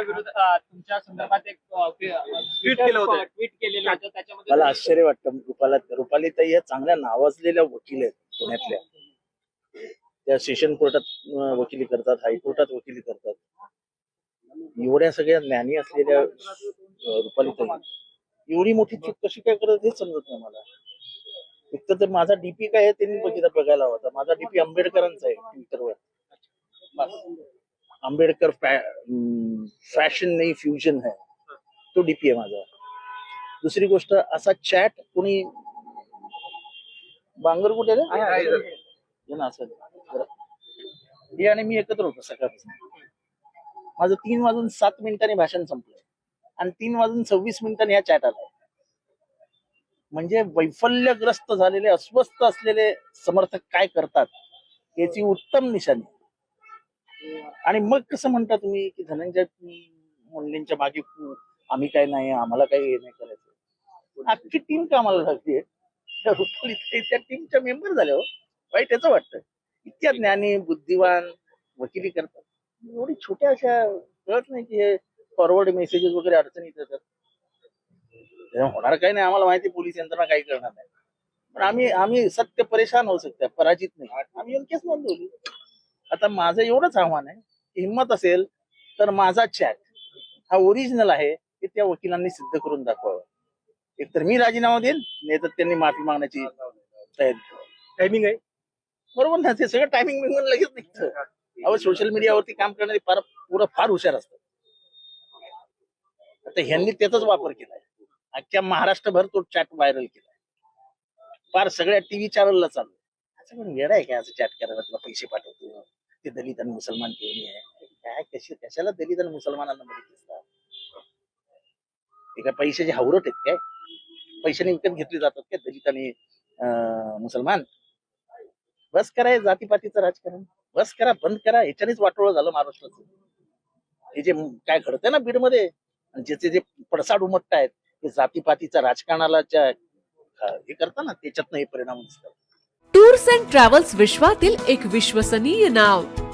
तुमच्या विरोधात तुमच्या संदर्भात एक ट्विट केलं होतं. ट्विट केलेलं होतं. त्याच्यामध्ये मला आश्चर्य वाटतं. रुपाला रुपाली ताई या चांगल्या नावाजलेल्या वकील आहेत पुण्यातल्या. त्या सेशन कोर्टात वकिली करतात हायकोर्टात वकिली करतात. एवढ्या सगळ्या ज्ञानी असलेल्या रुपाली ताई एवढी मोठी चूक कशी काय करत हेच समजत नाही मला. एक तर माझा डीपी काय आहे त्यांनी बघितला बघायला होता माझा डीपी आंबेडकरांचा आहे ट्विटरवर आंबेडकर फॅशन नाही फ्युजन आहे तो डीपी आहे माझा दुसरी गोष्ट असा चॅट कोणी बांगर कुठे? हे असं. हे आणि मी एकत्र होतो सकाळपासून. माझं तीन वाजून सात मिनिटांनी भाषण संपलं. आणि तीन वाजून सव्वीस मिनिटांनी ह्या चॅट आलाय. म्हणजे वैफल्यग्रस्त झालेले अस्वस्थ असलेले समर्थक काय करतात याची उत्तम निशाणी. आणि मग कसं म्हणता तुम्ही की धनंजय मुंडेंच्या मागे आम्ही काय नाही आम्हाला काही हे नाही करायचं? अख्खी टीम कामाला लागते त्या त्या टीमच्या मेंबर झाल्या हो. वाईट याचं वाटतं. इतक्या ज्ञानी बुद्धिवान वकिली करतात. एवढी छोट्या अशा कळत नाही की हे फॉरवर्ड मेसेजेस वगैरे अडचणीत येतात होणार काही नाही आम्हाला माहिती पोलीस यंत्रणा काही करणार नाही. पण आम्ही आम्ही सत्य परेशान होऊ शकतो पराजित नाही. आम्ही येऊन केस नोंदवली आता माझं एवढंच आव्हान आहे हिंमत असेल तर माझा चॅट हा ओरिजिनल आहे हे त्या वकिलांनी सिद्ध करून दाखवावं. एकतर मी राजीनामा देईन नाही तर त्यांनी माफी मागण्याची तयारी टायमिंग आहे? बरोबर ना ते सगळं टायमिंग बिंग लगेच निघतं. अहो सोशल मीडियावरती काम करणारे फार पुरं फार हुशार असतात. आता ह्यांनी त्याचाच वापर केलाय. अख्ख्या महाराष्ट्रभर तो चॅट व्हायरल केलाय. फार सगळ्या टीव्ही चॅनलला चालू असं पण वेळ आहे काय असं चॅट करायला तुला पैसे पाठवतो? ते दलित आणि मुसलमान घेऊन आहे काय कशी कशाला दलित आणि मुसलमानांना मदत दिसतात ते काय पैशाचे हावरट आहेत काय? पैशाने विकत घेतले जातात काय दलित आणि मुसलमान? बस करा जातीपातीचं राजकारण. बस करा बंद करा. याच्यानेच वाटोळ झालं महाराष्ट्राचं. हे जे काय घडतंय ना बीडमध्ये आणि ज्याचे जे पडसाड उमटतायत ते जातीपातीच्या राजकारणाला ज्या हे करता ना त्याच्यातनं हे परिणाम दिसतात. टूर्स अँड ट्रॅव्हल्स विश्वातील एक विश्वसनीय नाव.